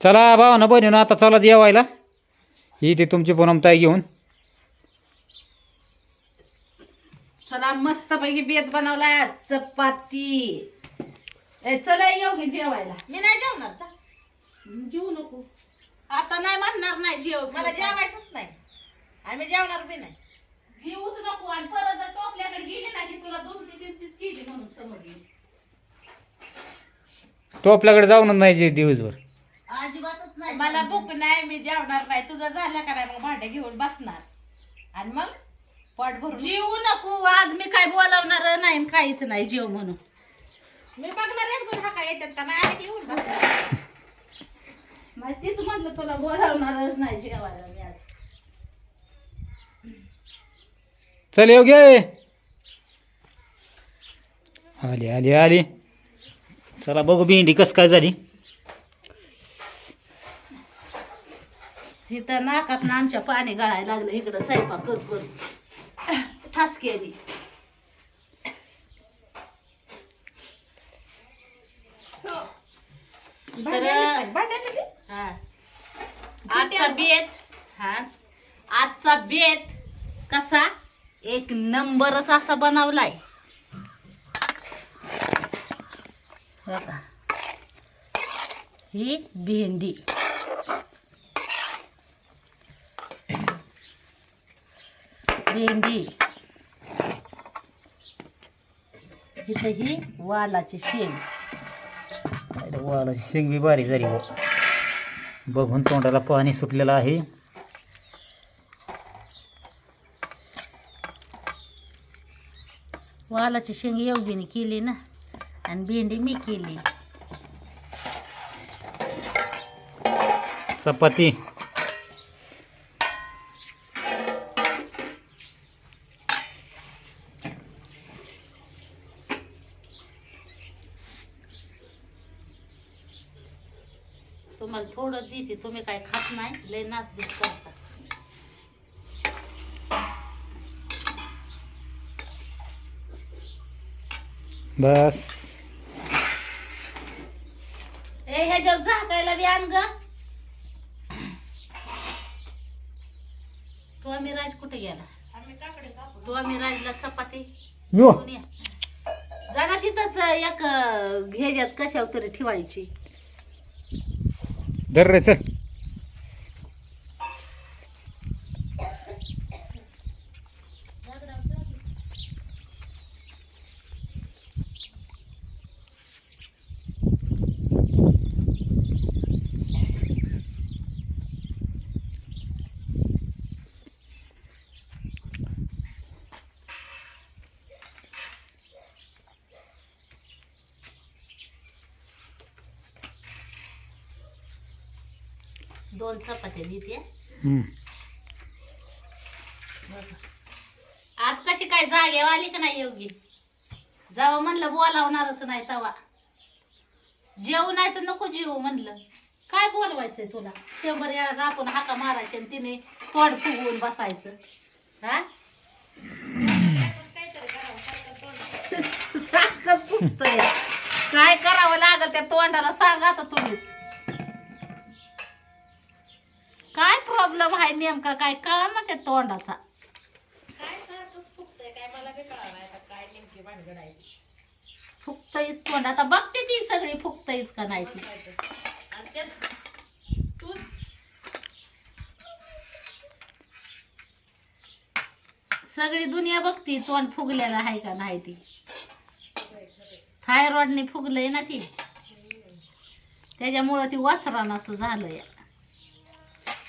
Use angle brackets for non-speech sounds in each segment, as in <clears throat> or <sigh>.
चला भावा ना बहिणी आता चला जेवायला. ही ते तुमची पूनमताई घेऊन. चला मस्त पैकी बेत बनवलाय. चपाती. ए, चला येऊ घे जेवायला. मी नाही जेवणार का? जेवू नको. आता नाही म्हणणार नाही जेव मला जेवायचंच नाही. आणि मी जेवणार बी नाही. जेवूच नको आणि परत जर टोपल्याकडे गेली ना की तुला दोन तीन तीस केली म्हणून समजली. तो आपल्याकडे जाऊनच नाही जे दिवसभर. अजिबातच नाही मला भूक नाही मी जेवणार नाही. तुझं झालं का नाही? मग भांडे घेऊन बसणार. आणि मग पोट भरून जेवू नको आज मी काय बोलावणार नाही आणि काहीच नाही जेव म्हणून. मी बघणार एक दोन हाका येतात का नाही आले की येऊन बसणार. माहितीच म्हटलं तुला बोलावणारच नाही जेवायला मी आज. चल येऊ घे. आली आली आली. चला बघू भेंडी कस काय झाली. इथं नाकात ना आमच्या पाणी गळायला लागलं. इकडं स्वयंपाक कर कर. ठास हा. आजचा बेत हा. आजचा बेत कसा? एक नंबरच असा बनवलाय? ही भेंडी. भेंडी. इथं ही वालाची शेंग. वालाची शेंग बी बारीक झाली हो. बघून तोंडाला पाणी सुटलेलं आहे. वालाची शेंग योगिनी केली ना आणि भेंडी मी केली. चपाती तुम्हाला थोडं देते तुम्ही काय खात नाही लय नाचधूस करता. बस. ए ह्याच्यावर झाकायला बी आण ग. तू आम्ही राज कुठे गेला? तू आम्ही राजला चपाती यो. घेऊन या. जागा तिथंच एक ह्याच्यात कशावर तरी ठेवायची. दर रे चल. आज कशी काय जागेवर आली का नाही योगी जावं म्हणलं बोलावणारच नाही तवा जेवू नाही तर नको जेवू म्हणलं. काय बोलवायचंय तुला? शंभर वेळा आपण हाका मारायचे आणि तिने तोंड फुगवून बसायचं. हा? सारखं फुगतंय. काय करावं लागल त्या तोंडाला सांगा आता तुम्हीच. काय प्रॉब्लेम आहे नेमका? काय कळा ना त्या तोंडाचा. काय सारखंच फुगतंय? काय मला बी कळालं नाही आता काय नेमकी भानगड आहे ती. फुकतईच तोंड. आता बघते ती सगळी फुकतईच का नाही ती. आणि त्यात तू सगळी दुनिया बघती तोंड फुगलेलं आहे का नाही ती. थायरॉइडने फुगलंय ना ती. त्याच्यामुळं ती वसरान असं झालंय.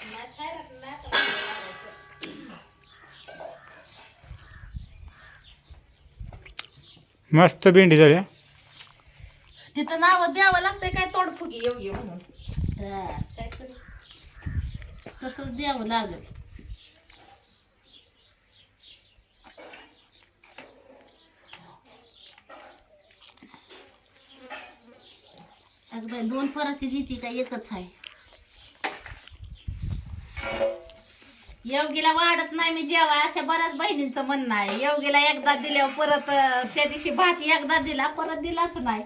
नाही थायरॉइड नाही आता लागायचं. मस्त भेंडी झाली तिथं नाव द्यावं लागतंय काय तोडफुगी येऊ म्हणून काहीतरी. तसंच द्यावं लागल. अगं बाई दोन पराती देते का? एकच आहे. योगीला वाढत नाही मी जेवा अशा बऱ्याच बहिणींचं म्हणणं आहे. योगीला एकदा दिल्यावर परत त्या दिवशी भात एकदा दिला परत दिलाच नाही.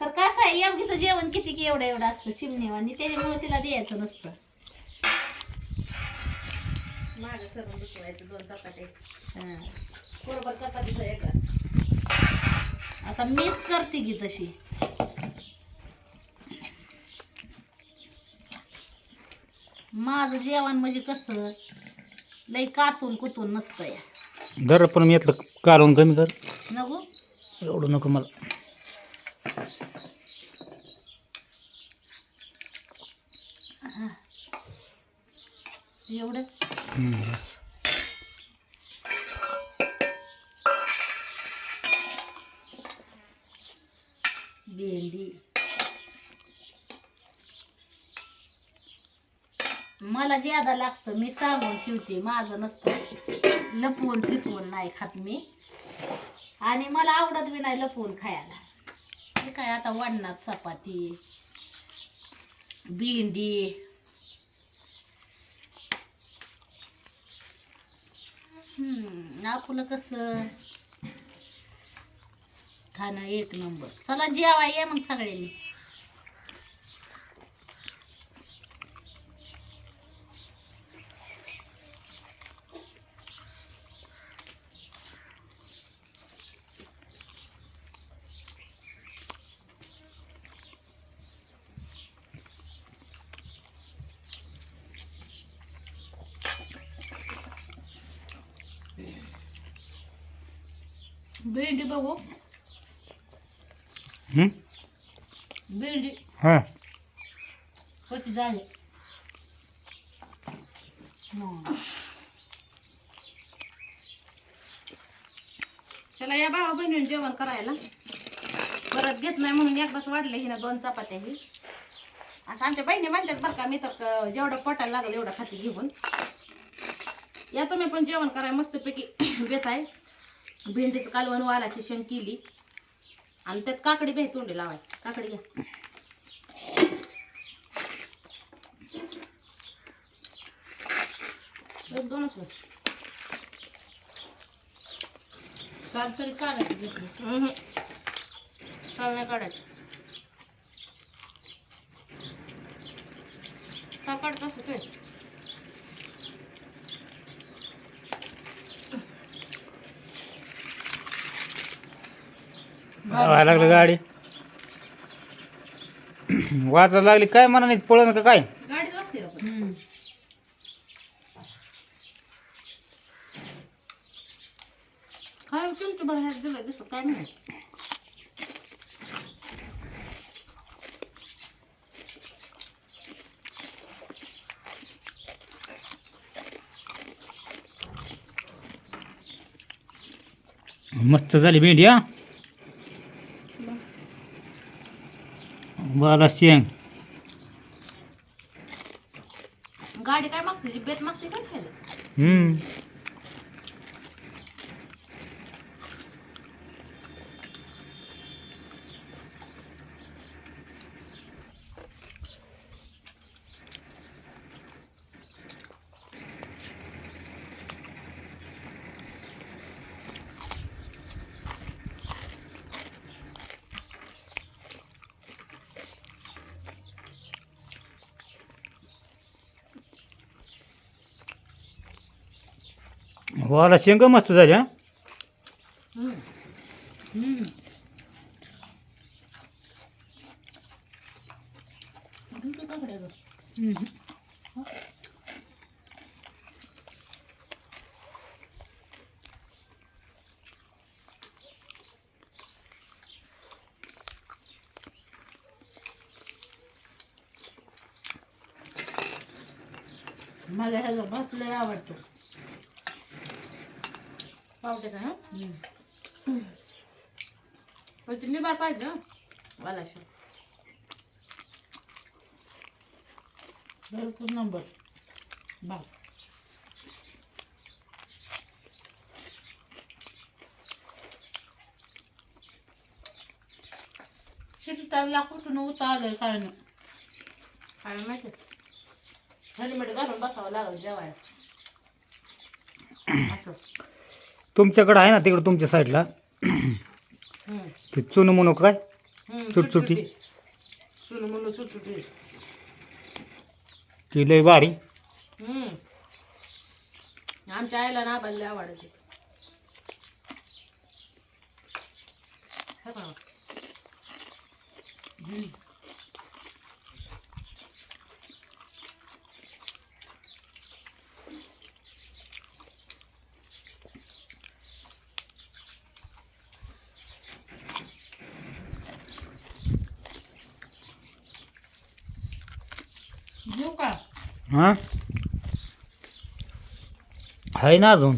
तर कसं आहे योगीचं जेवण किती की एवढं एवढं असतं चिमणीवानी त्याच्यामुळे तिला द्यायचं नसतं. मागं सरून दुखवायचं दोन चपाटे. बरोबर चपातीचं एकच. आता मीच करते की तशी. माझं जेवण म्हणजे कसं लई कातून कुतून नसतं या दर पण मी यातलं कालवून कमी कर. नको? एवढं नको मला एवढं हम्म, बस. भेंडी मला लागतं मी सांगून ठेवते माझं नसतं. लपवून फिपवून नाही खात मी. आणि मला आवडत बी नाही लपवून खायला. ते काय आता वडणात चपाती भेंडी. हम्म, आपलं कसं? खाणं एक नंबर. चला जेवा ये मग सगळ्यांनी. भेंडी बघू? भेंडी. हा. कशी झाली? हं. चला या भावा बहिणीने जेवण करायला. परत घेत नाही म्हणून एकदाच वाढले हिना दोन चपात्या ही असं आमच्या बहिणी म्हणतात बरं का मी तर क- जेवढं पोटायला लागलं एवढं खाती घेऊन. या तुम्ही पण जेवण कराय मस्तपैकी <coughs> बेत आहे. भेंडीचं कालवण वालाची शेंग केली. आणि त्यात काकडी बे तोंडी लावाय. काकडी घ्या. एक दोनच. साल तरी काढायची. साल नाही काढायचं. साल काढत असं व्हायला लागलं गाडी. <clears throat> वाचायला लागली काय म्हणा नाही पळण का काय? गाडीत बसते आपण. हम्म. काय तुमच्या बाहेर दिलं दिसत काय नाही. मस्त झाली भेंडी हा? बाला शेंग. गाडी काय मागते? जी बेत मागते काय खायला? हम्म. वाला शेंगा मस्त झाली हा? मला ह्याला भात आवडतो. पावट्याचा हा. पण ती निबार पाहिजे हं. वाला शेंग. भरपूर नंबर. भात शेती टाकला कुठून उचा आलंय काय नाही. काय माहिती. हेल्मेट घालून बसावं लागल जेवायला. असं. तुमच्याकडं आहे ना तिकडं तुमच्या साईडला. ते चुन म्हणू काय. चुनू म्हणून सुटसुटी ती लय भारी. आमच्या आईला ना आबाला आवडायचे. हम्म. घेऊ का? हां? आहे ना अजून.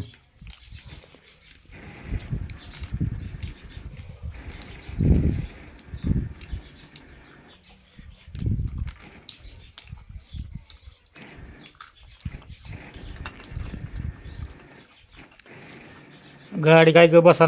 गाडी काय ग बसा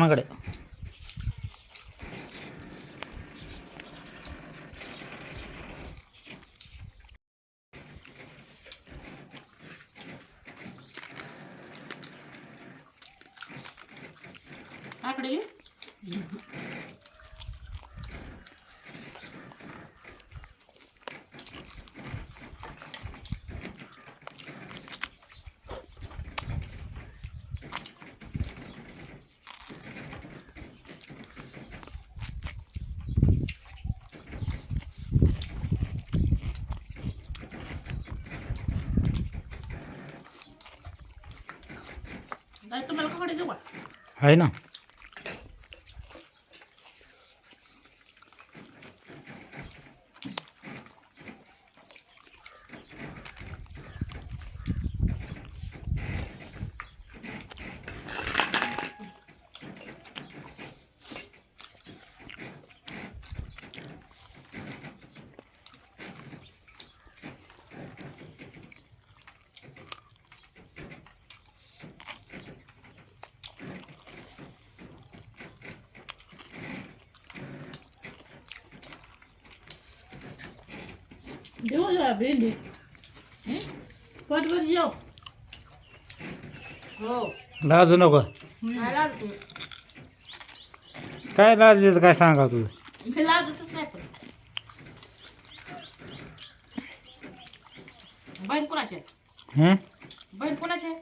तुम्हाला काकडे देऊ का? आहे ना. जेव हो लाजू नको. लागत काय लाजायचं काय सांगा तुझं मी लाजतच नाही पण. बहीण कोणाची आहे? हं? बहीण कोणाची आहे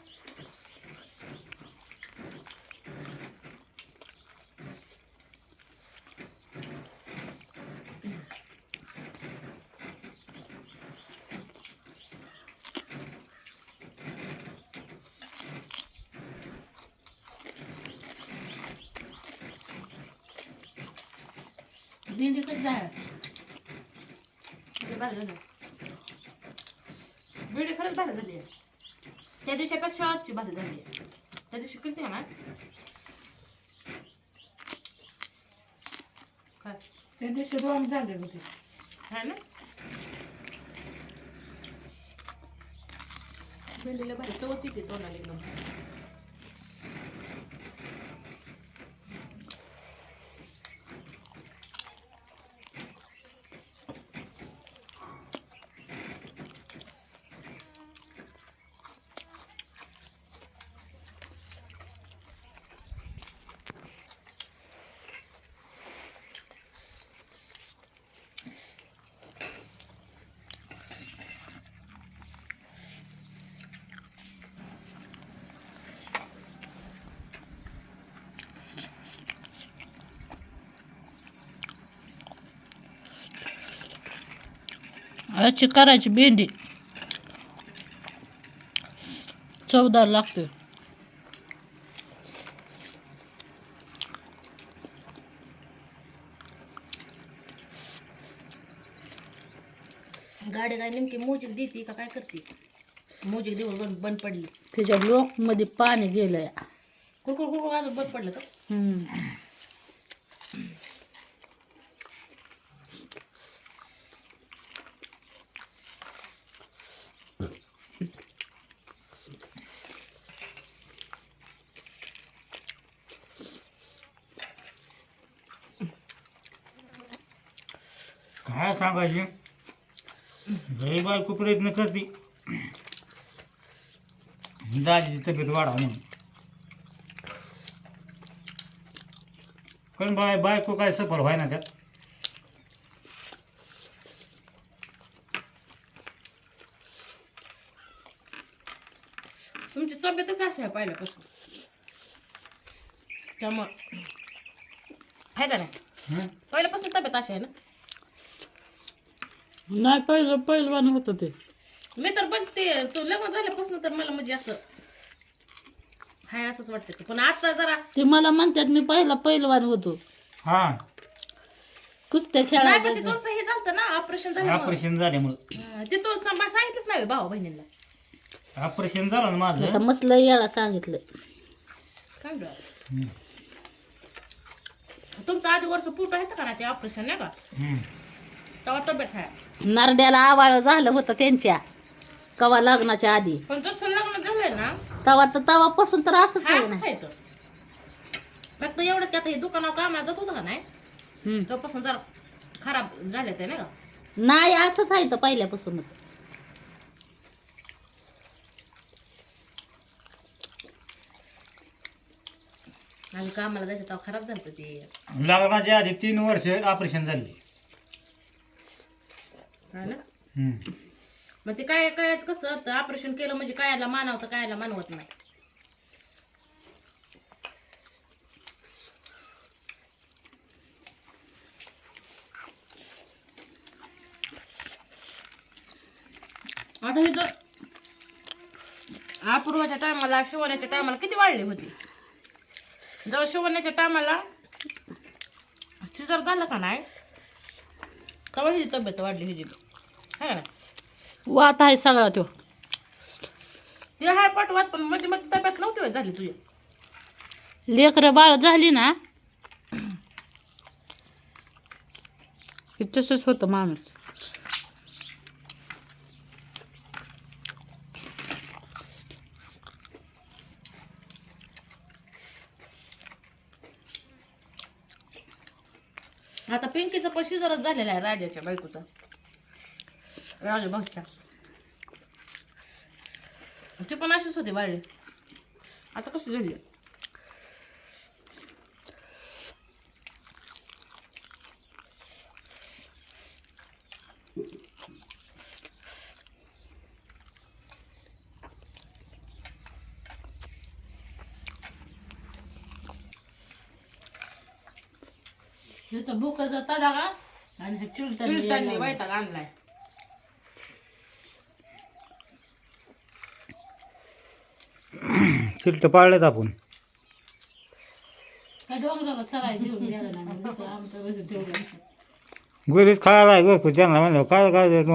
भेंडी कधी जाय भारी झालं भेंडी खरंच भारी झाली आहे त्या दिवशीपेक्षा आजची भारी झाली आहे त्या दिवशी किती ना काय त्या दिवशी रोम झाले होते है ना भेंडीला भारी चवत येते तोंडाला एकदम अशी करायची भेंडी. चवदार लागते गाडी काय नेमकी मोजिक देते का काय करते? मोजिक देऊन बंद पडली. त्याच्या लोक मध्ये पाणी गेलंय. कुरकुर कुरकुर अजून बंद पडलं तर? काय सांगायचे जरी बायको प्रयत्न करते. दाजीची तब्येत वाढा म्हणून. पण बाय बायको काय सफर व्हाय ना त्यात? तुमची तब्येतच अशी आहे पहिल्यापासून. त्यामुळं आहे का नाही? पहिल्यापासून तब्येत अशी आहे ना? नाही पहिलं पहिलवान होतं ते. मी तर बघते तो लग्न झाल्यापासून तर मला म्हणजे असं हाय असंच वाटतं ते. पण आता जरा ते मला म्हणतात मी पहिला पहिलवान होतो. हा. कुस्त्या नाही पण ते खेळायचं तुमचं हे झालं ना ऑपरेशन झाल्यामुळे ऑपरेशन झाल्यामुळं ते तो सांभाळ सांगितलंच नाही भाऊ बहिणीला ऑपरेशन झालं ना आता माझं मसलं याला सांगितलं. काय बरं? तुमचं आधी वरचं पोट आहे का ना ते ऑपरेशन नाही का? हं. तेव्हा तब्येत आहे नारड्याला आवाळ झालं होतं त्यांच्या. कवा लग्नाच्या आधी. पण जसं लग्न झालंय ना तवा तर तवापासून तर असंच हा आहे असंच ना आहे तो. फक्त एवढंच की आता हे दुकानावर कामाला जात होतं का नाही? हम्म. तेव्हापासून जरा खराब झाले ते नाही का नाही असंच आहे तर पहिल्यापासूनच. आणि कामाला जायचं तेव्हा खराब झालं ते. लग्नाच्या आधी तीन वर्ष ऑपरेशन झाले. हा ना. मग ते काय काय कसं ऑपरेशन केलं म्हणजे कायला मानवतं कायला मानवत नाही. आता हे जर अपूर्वाच्या टायमाला शिवण्याच्या टायमाला किती वाढली होती? जेव्हा शिवण्याच्या टायमाला सिजर झालं का नाही तेव्हा हिची तब्येत वाढली हिची वात आहे सगळा तो. ते हाय पटवात पण मध्ये मध्ये तब्येत नव्हती होय झाली तुझी. लेकरं बाळ झाली ना की तसंच होतं माणूस. आता पिंकीचा पण शिजरच झालेला आहे राजाच्या बायकोचा. राजा भाऊच्या ती पण अशीच होती बाळली आता कशी झाली? इथं भुकाचा तडागा आणि हे चिलटण चिलटांनी वैताग आणलाय. चिलट पाळलेत आपण. काय डोंगराला चराय गेला ना आमचं ठेवलं खायला आहे का त्यांना म्हणलं काय काय देत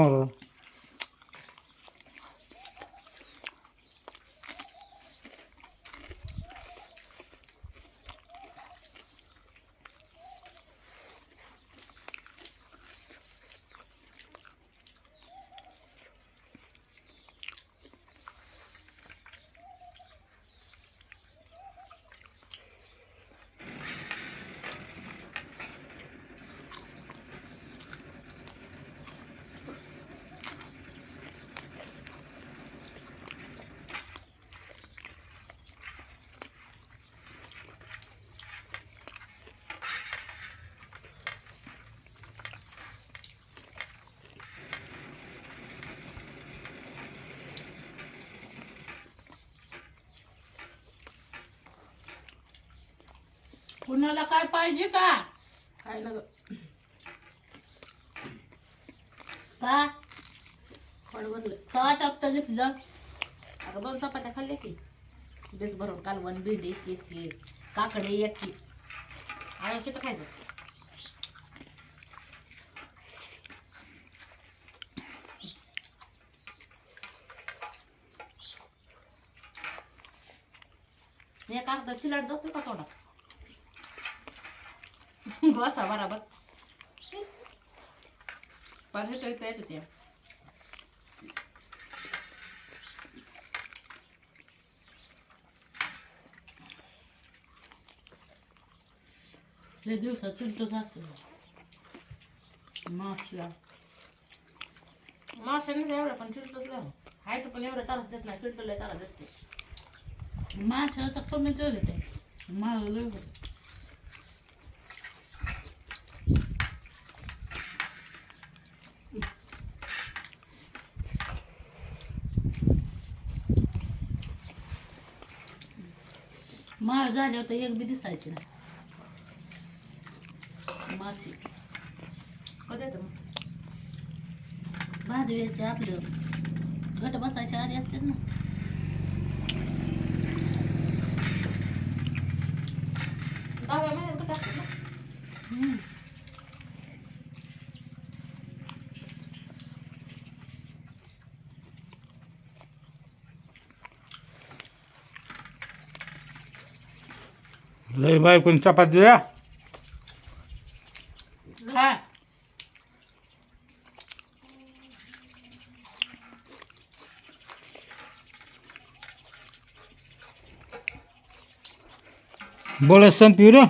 कुणाला काय पाहिजे का? काय ना का? फळ का टाकता घेतलं अगं दोन चपात्या खाल्ल्या की. बेस भरून कालवण भेंडी एक की काकडे एक की आणि किती खायचं. एक अर्धा चिलाट जातो का थोडा गोसा बराबर. पाहिजे तो येतो त्या त्या दिवसात चिलट जातो. मासला माशांनी एवढं पण लाव हाय तर पण एवढं चालत देत नाही चिलटला चालत देत नाही. मास आता कमी झाले ते. माल लय होते. माळ झाल्यावर तर एक बी दिसायची नाही. मासे कधी येतं मग? भादव्याचे आपलं. घट बसायच्या आधी असतात ना. बाबा महिन्यात कुठं असतात ना हम्म. लय बाय पण चपाती द्या खा. बळच संपवी ना